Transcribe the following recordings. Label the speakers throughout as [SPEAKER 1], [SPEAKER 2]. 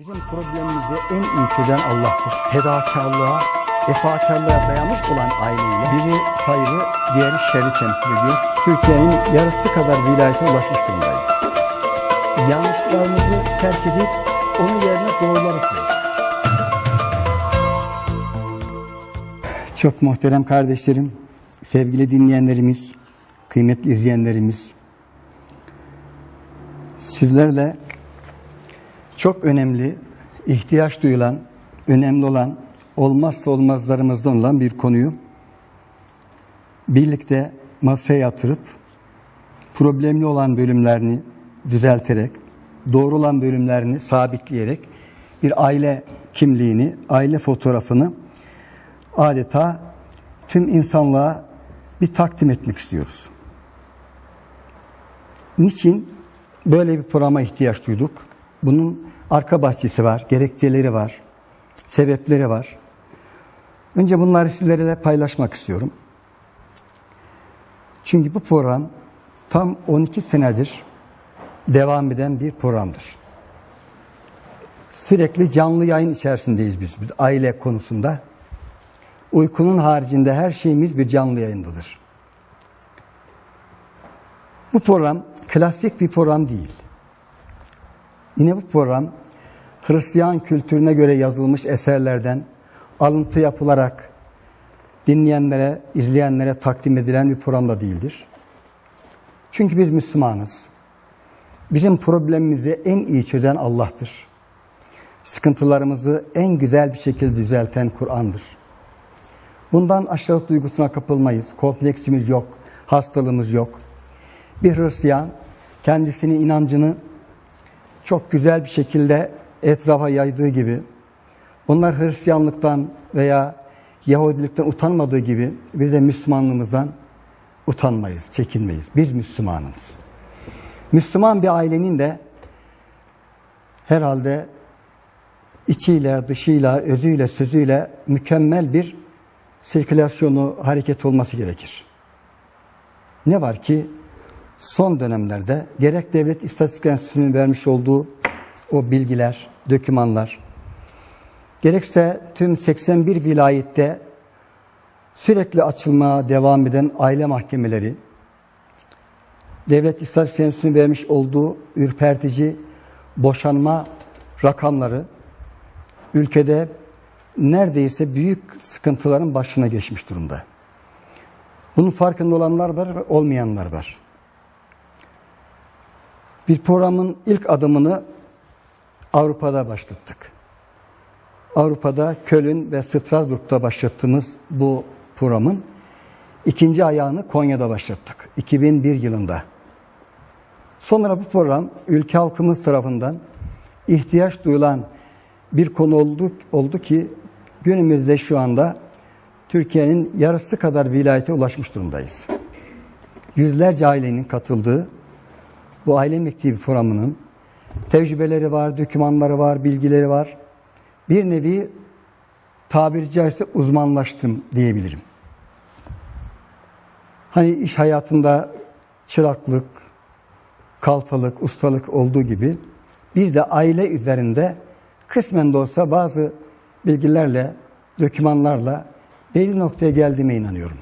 [SPEAKER 1] Bizim problemimizi en iyi çözen Allah'tır. Fedakarlığa, vefakarlığa dayanmış olan aileyle biri hayrı, diğeri şerri temsil ediyor. Türkiye'nin yarısı kadar vilayete ulaşmış durumdayız. Yanlışlarımızı terk edip onun yerine doğruları koyuyoruz. Çok muhterem kardeşlerim, sevgili dinleyenlerimiz, kıymetli izleyenlerimiz, sizlerle çok önemli, ihtiyaç duyulan, önemli olan, olmazsa olmazlarımızdan olan bir konuyu birlikte masaya yatırıp problemli olan bölümlerini düzelterek, doğru olan bölümlerini sabitleyerek bir aile kimliğini, aile fotoğrafını adeta tüm insanlığa bir takdim etmek istiyoruz. Niçin böyle bir programa ihtiyaç duyduk? Bunun arka bahçesi var, gerekçeleri var, sebepleri var. Önce bunları sizlerle paylaşmak istiyorum. Çünkü bu program tam 12 senedir devam eden bir programdır. Sürekli canlı yayın içerisindeyiz biz, biz aile konusunda. Uykunun haricinde her şeyimiz bir canlı yayındadır. Bu program klasik bir program değil. Yine bu program Hristiyan kültürüne göre yazılmış eserlerden alıntı yapılarak dinleyenlere, izleyenlere takdim edilen bir program da değildir. Çünkü biz Müslümanız. Bizim problemimizi en iyi çözen Allah'tır. Sıkıntılarımızı en güzel bir şekilde düzelten Kur'an'dır. Bundan aşağılık duygusuna kapılmayız. Kompleksimiz yok, hastalığımız yok. Bir Hristiyan kendisinin inancını çok güzel bir şekilde etrafa yaydığı gibi, onlar Hristiyanlıktan veya Yahudilikten utanmadığı gibi biz de Müslümanlığımızdan utanmayız, çekinmeyiz. Biz Müslümanız. Müslüman bir ailenin de herhalde içiyle, dışıyla, özüyle, sözüyle mükemmel bir sirkülasyonu, hareket olması gerekir. Ne var ki son dönemlerde gerek devlet istatistik enstitüsünün vermiş olduğu o bilgiler, dokümanlar, gerekse tüm 81 vilayette sürekli açılmaya devam eden aile mahkemeleri, devlet istatistik enstitüsünün vermiş olduğu ürpertici boşanma rakamları ülkede neredeyse büyük sıkıntıların başına geçmiş durumda. Bunun farkında olanlar var, olmayanlar var. Bir programın ilk adımını Avrupa'da başlattık. Avrupa'da Köln ve Strasbourg'da başlattığımız bu programın ikinci ayağını Konya'da başlattık. 2001 yılında. Sonra bu program ülke halkımız tarafından ihtiyaç duyulan bir konu oldu, oldu ki günümüzde şu anda Türkiye'nin yarısı kadar vilayete ulaşmış durumdayız. Yüzlerce ailenin katıldığı bu aile mektebi programının tecrübeleri var, dokümanları var, bilgileri var. Bir nevi tabiri caizse uzmanlaştım diyebilirim. Hani iş hayatında çıraklık, kalfalık, ustalık olduğu gibi biz de aile üzerinde kısmen de olsa bazı bilgilerle, dokümanlarla belli noktaya geldiğime inanıyorum.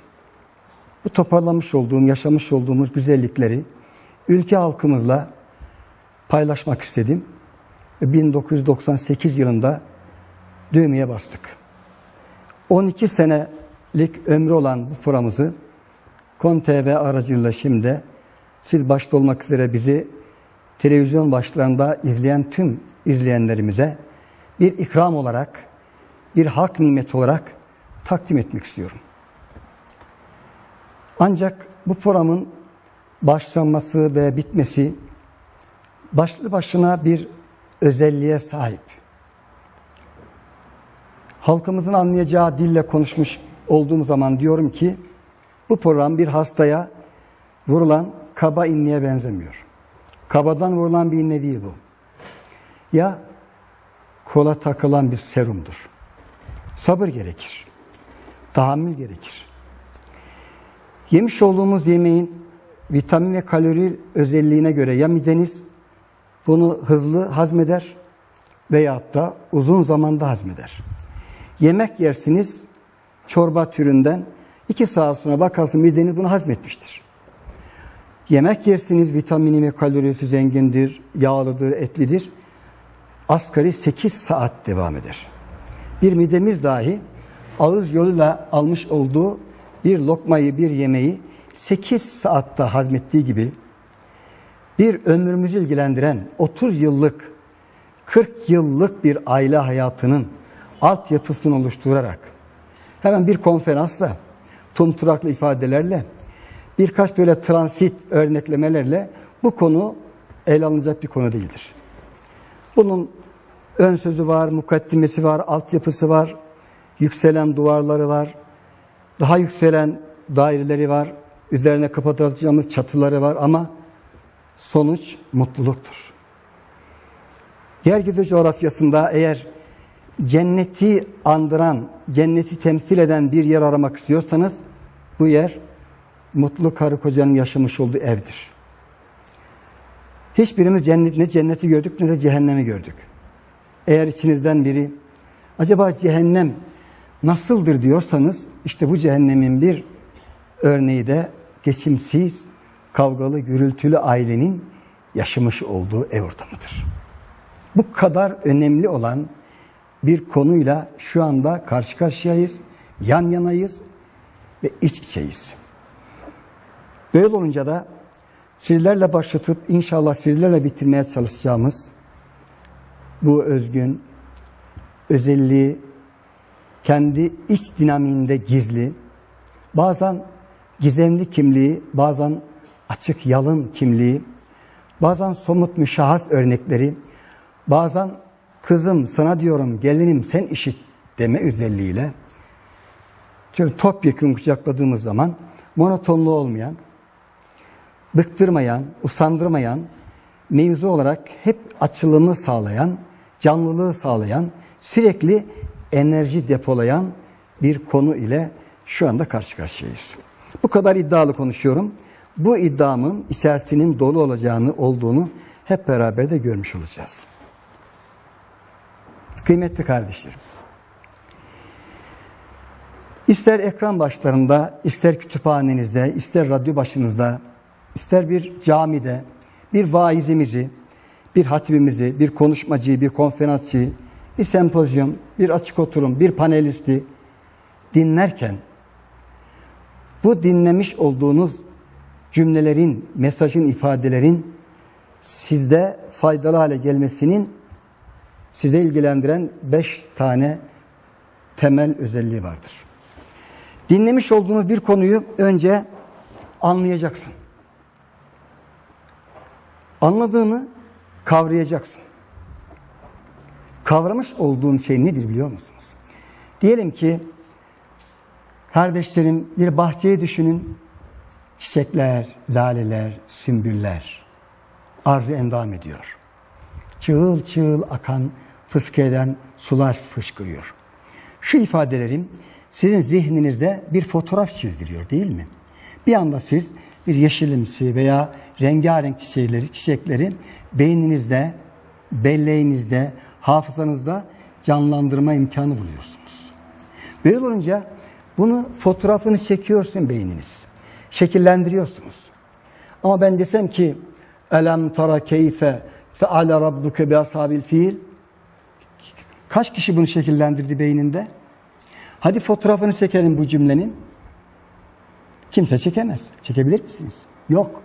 [SPEAKER 1] Bu toparlamış olduğum, yaşamış olduğumuz güzellikleri ülke halkımızla paylaşmak istedim. 1998 yılında düğmeye bastık. 12 senelik ömrü olan bu programımızı Kon TV aracılığıyla şimdi siz başta olmak üzere bizi televizyon başlarında izleyen tüm izleyenlerimize bir ikram olarak, bir hak nimeti olarak takdim etmek istiyorum. Ancak bu programın başlanması ve bitmesi başlı başına bir özelliğe sahip. Halkımızın anlayacağı dille konuşmuş olduğum zaman diyorum ki bu program bir hastaya vurulan kaba inliğe benzemiyor. Kabadan vurulan bir inne değil bu. Ya kola takılan bir serumdur. Sabır gerekir. Tahammül gerekir. Yemiş olduğumuz yemeğin vitamin ve kalori özelliğine göre ya mideniz bunu hızlı hazmeder, veyahut da uzun zamanda hazmeder. Yemek yersiniz çorba türünden iki saat sonra bakarsın mideniz bunu hazmetmiştir. Yemek yersiniz vitamini ve kalorisi zengindir, yağlıdır, etlidir. Asgari 8 saat devam eder. Bir midemiz dahi ağız yoluyla almış olduğu bir lokmayı, bir yemeği 8 saatte hazmettiği gibi bir ömrümüzü ilgilendiren 30 yıllık, 40 yıllık bir aile hayatının altyapısını oluşturarak hemen bir konferansla, tumturaklı ifadelerle, birkaç böyle transit örneklemelerle bu konu ele alınacak bir konu değildir. Bunun ön sözü var, mukaddimesi var, altyapısı var, yükselen duvarları var, daha yükselen daireleri var, üzerine kapatacağımız çatıları var ama sonuç mutluluktur. Yeryüzü coğrafyasında eğer cenneti andıran, cenneti temsil eden bir yer aramak istiyorsanız bu yer mutlu karı kocanın yaşamış olduğu evdir. Hiçbirimiz cennet, ne cenneti gördük ne de cehennemi gördük. Eğer içinizden biri acaba cehennem nasıldır diyorsanız işte bu cehennemin bir örneği de geçimsiz, kavgalı, gürültülü ailenin yaşamış olduğu ev ortamıdır. Bu kadar önemli olan bir konuyla şu anda karşı karşıyayız, yan yanayız ve iç içeyiz. Böyle olunca da sizlerle başlatıp inşallah sizlerle bitirmeye çalışacağımız bu özgün, özelliği kendi iç dinamiğinde gizli, bazen gizemli kimliği, bazen açık yalın kimliği, bazen somut müşahhas örnekleri, bazen kızım sana diyorum gelinim sen işit deme özelliğiyle şöyle topyekun kucakladığımız zaman monotonluğu olmayan, bıktırmayan, usandırmayan, mevzu olarak hep açılımı sağlayan, canlılığı sağlayan, sürekli enerji depolayan bir konu ile şu anda karşı karşıyayız. Bu kadar iddialı konuşuyorum. Bu iddiamın içerisinin dolu olacağını, olduğunu hep beraber de görmüş olacağız. Kıymetli kardeşlerim. İster ekran başlarında, ister kütüphanenizde, ister radyo başınızda, ister bir camide, bir vaizimizi, bir hatibimizi, bir konuşmacıyı, bir konferansçıyı, bir sempozyum, bir açık oturum, bir panelisti dinlerken bu dinlemiş olduğunuz cümlelerin, mesajın, ifadelerin sizde faydalı hale gelmesinin size ilgilendiren beş tane temel özelliği vardır. Dinlemiş olduğunuz bir konuyu önce anlayacaksın. Anladığını kavrayacaksın. Kavramış olduğun şey nedir biliyor musunuz? Diyelim ki kardeşlerim bir bahçeyi düşünün. Çiçekler, laleler, sümbüller arzu endam ediyor. Çığıl çığıl akan, fıskeden sular fışkırıyor. Şu ifadelerim sizin zihninizde bir fotoğraf çizdiriyor değil mi? Bir anda siz bir yeşilimsi veya rengarenk çiçekleri, çiçekleri beyninizde, belleğinizde, hafızanızda canlandırma imkanı buluyorsunuz. Böyle olunca bunu fotoğrafını çekiyorsun beyniniz. Şekillendiriyorsunuz. Ama ben desem ki Elem tara keyfe feale rabbuke bi ashabil fiil Kaç kişi bunu şekillendirdi beyninde? Hadi fotoğrafını çekelim bu cümlenin. Kimse çekemez. Çekebilir misiniz? Yok.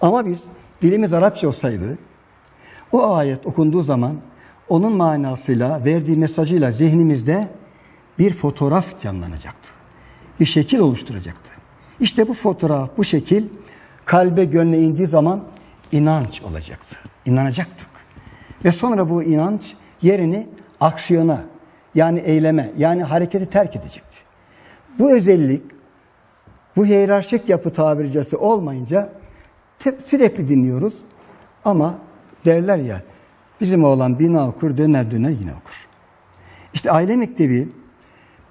[SPEAKER 1] Ama biz dilimiz Arapça olsaydı o ayet okunduğu zaman onun manasıyla, verdiği mesajıyla zihnimizde bir fotoğraf canlanacaktı. Bir şekil oluşturacaktı. İşte bu fotoğraf, bu şekil kalbe gönle indiği zaman inanç olacaktı. İnanacaktık. Ve sonra bu inanç yerini aksiyona yani eyleme yani hareketi terk edecekti. Bu özellik bu hiyerarşik yapı tabiri olmayınca sürekli dinliyoruz ama derler ya bizim oğlan bina okur döner döner yine okur. İşte aile mektebi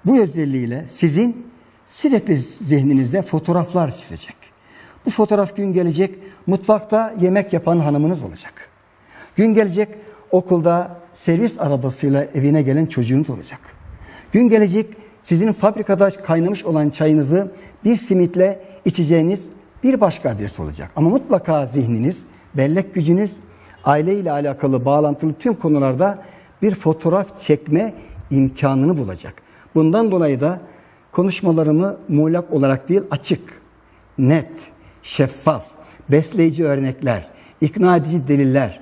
[SPEAKER 1] bu özelliğiyle sizin sürekli zihninizde fotoğraflar çizecek. Bu fotoğraf gün gelecek mutfakta yemek yapan hanımınız olacak. Gün gelecek okulda servis arabasıyla evine gelen çocuğunuz olacak. Gün gelecek sizin fabrikada kaynamış olan çayınızı bir simitle içeceğiniz bir başka adres olacak. Ama mutlaka zihniniz, bellek gücünüz, aile ile alakalı bağlantılı tüm konularda bir fotoğraf çekme imkanını bulacak. Bundan dolayı da konuşmalarımı muğlak olarak değil açık, net, şeffaf, besleyici örnekler, ikna edici deliller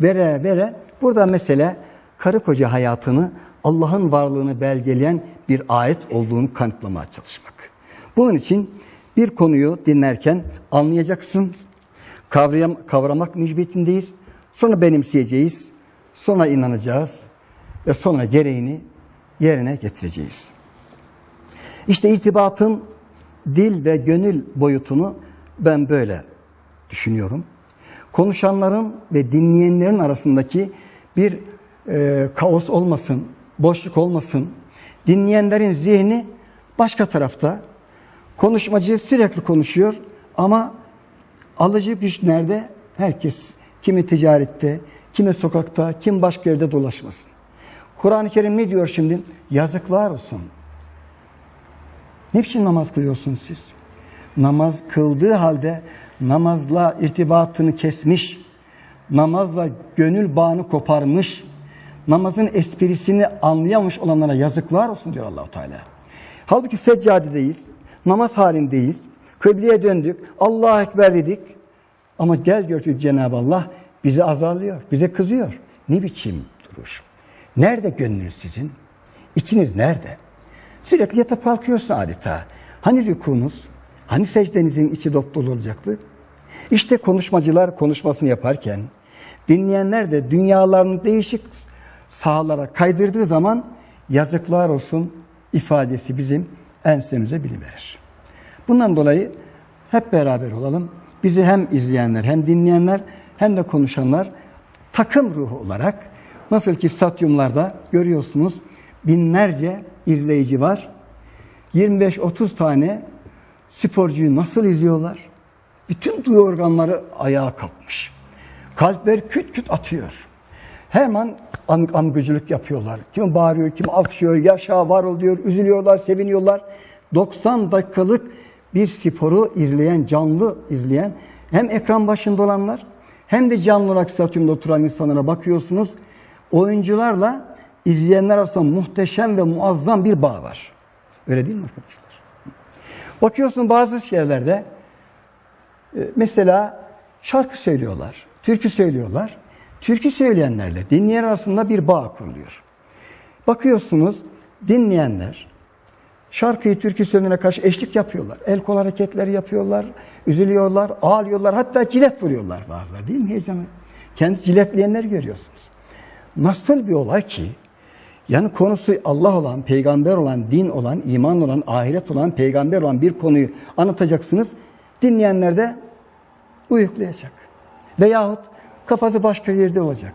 [SPEAKER 1] vere vere burada mesele karı koca hayatını Allah'ın varlığını belgeleyen bir ayet olduğunu kanıtlamaya çalışmak. Bunun için bir konuyu dinlerken anlayacaksın, kavrayam, kavramak mücbetindeyiz, sonra benimseyeceğiz, sonra inanacağız. Ve sonra gereğini yerine getireceğiz. İşte irtibatın dil ve gönül boyutunu ben böyle düşünüyorum. Konuşanların ve dinleyenlerin arasındaki bir e, kaos olmasın, boşluk olmasın. Dinleyenlerin zihni başka tarafta. Konuşmacı sürekli konuşuyor ama alıcı güç nerede? Herkes kimi ticarette, kimi sokakta, kim başka yerde dolaşmasın. Kur'an-ı Kerim ne diyor şimdi? Yazıklar olsun. Ne biçim namaz kılıyorsunuz siz? Namaz kıldığı halde namazla irtibatını kesmiş, namazla gönül bağını koparmış, namazın esprisini anlayamamış olanlara yazıklar olsun diyor Allahu Teala. Halbuki seccadedeyiz, namaz halindeyiz, kıbleye döndük, Allahu Ekber dedik. Ama gel gör ki Cenab-ı Allah bizi azarlıyor, bize kızıyor. Ne biçim duruş? Nerede gönlünüz sizin? İçiniz nerede? Sürekli yatıp kalkıyorsun adeta. Hani rükunuz, hani secdenizin içi dop dolu olacaktı? İşte konuşmacılar konuşmasını yaparken, dinleyenler de dünyalarını değişik sahalara kaydırdığı zaman yazıklar olsun ifadesi bizim ensemize biliverir. Bundan dolayı hep beraber olalım. Bizi hem izleyenler hem dinleyenler hem de konuşanlar takım ruhu olarak nasıl ki stadyumlarda görüyorsunuz binlerce izleyici var. 25-30 tane sporcuyu nasıl izliyorlar? Bütün duyu organları ayağa kalkmış. Kalpler küt küt atıyor. Hemen am amgıcılık yapıyorlar. Kim bağırıyor, kim alkışlıyor, yaşa var ol diyor, üzülüyorlar, seviniyorlar. 90 dakikalık bir sporu izleyen, canlı izleyen hem ekran başında olanlar hem de canlı olarak stadyumda oturan insanlara bakıyorsunuz. Oyuncularla izleyenler arasında muhteşem ve muazzam bir bağ var. Öyle değil mi arkadaşlar? Bakıyorsun bazı yerlerde e, mesela şarkı söylüyorlar, türkü söylüyorlar. Türkü söyleyenlerle dinleyen arasında bir bağ kuruluyor. Bakıyorsunuz dinleyenler şarkıyı türkü söyleyene karşı eşlik yapıyorlar. El kol hareketleri yapıyorlar, üzülüyorlar, ağlıyorlar, hatta cilet vuruyorlar bazıları değil mi heyecanı? Kendi ciletleyenler görüyorsunuz. Nasıl bir olay ki yani konusu Allah olan, peygamber olan, din olan, iman olan, ahiret olan, peygamber olan bir konuyu anlatacaksınız. Dinleyenler de uyuklayacak. Veyahut kafası başka yerde olacak.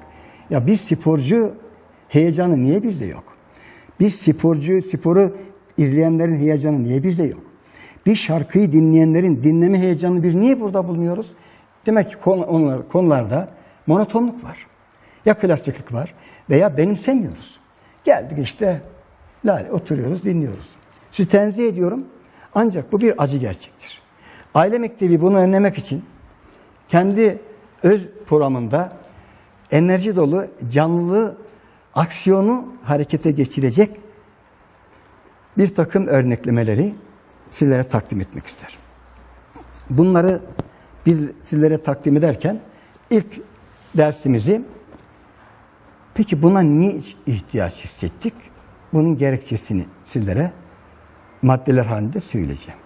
[SPEAKER 1] Ya bir sporcu heyecanı niye bizde yok? Bir sporcu, sporu izleyenlerin heyecanı niye bizde yok? Bir şarkıyı dinleyenlerin dinleme heyecanını biz niye burada bulmuyoruz? Demek ki konular, konularda monotonluk var. Ya klasiklik var veya benimsemiyoruz. Geldik işte lale oturuyoruz, dinliyoruz. Sizi tenzih ediyorum. Ancak bu bir acı gerçektir. Aile Mektebi bunu önlemek için kendi öz programında enerji dolu, canlı aksiyonu harekete geçirecek bir takım örneklemeleri sizlere takdim etmek isterim. Bunları biz sizlere takdim ederken ilk dersimizi peki buna niye ihtiyaç hissettik? Bunun gerekçesini sizlere maddeler halinde söyleyeceğim.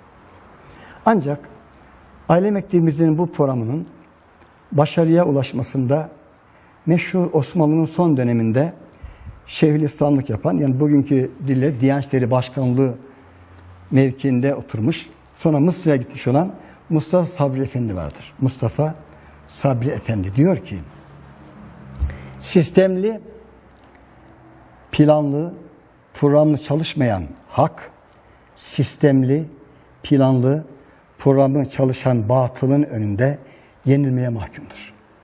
[SPEAKER 1] Ancak aile mektebimizin bu programının başarıya ulaşmasında meşhur Osmanlı'nın son döneminde Şeyhülislamlık yapan, yani bugünkü dille Diyanet İşleri Başkanlığı mevkiinde oturmuş, sonra Mısır'a gitmiş olan Mustafa Sabri Efendi vardır. Mustafa Sabri Efendi diyor ki, sistemli, planlı, programlı çalışmayan hak, sistemli, planlı, programlı çalışan batılın önünde yenilmeye mahkumdur.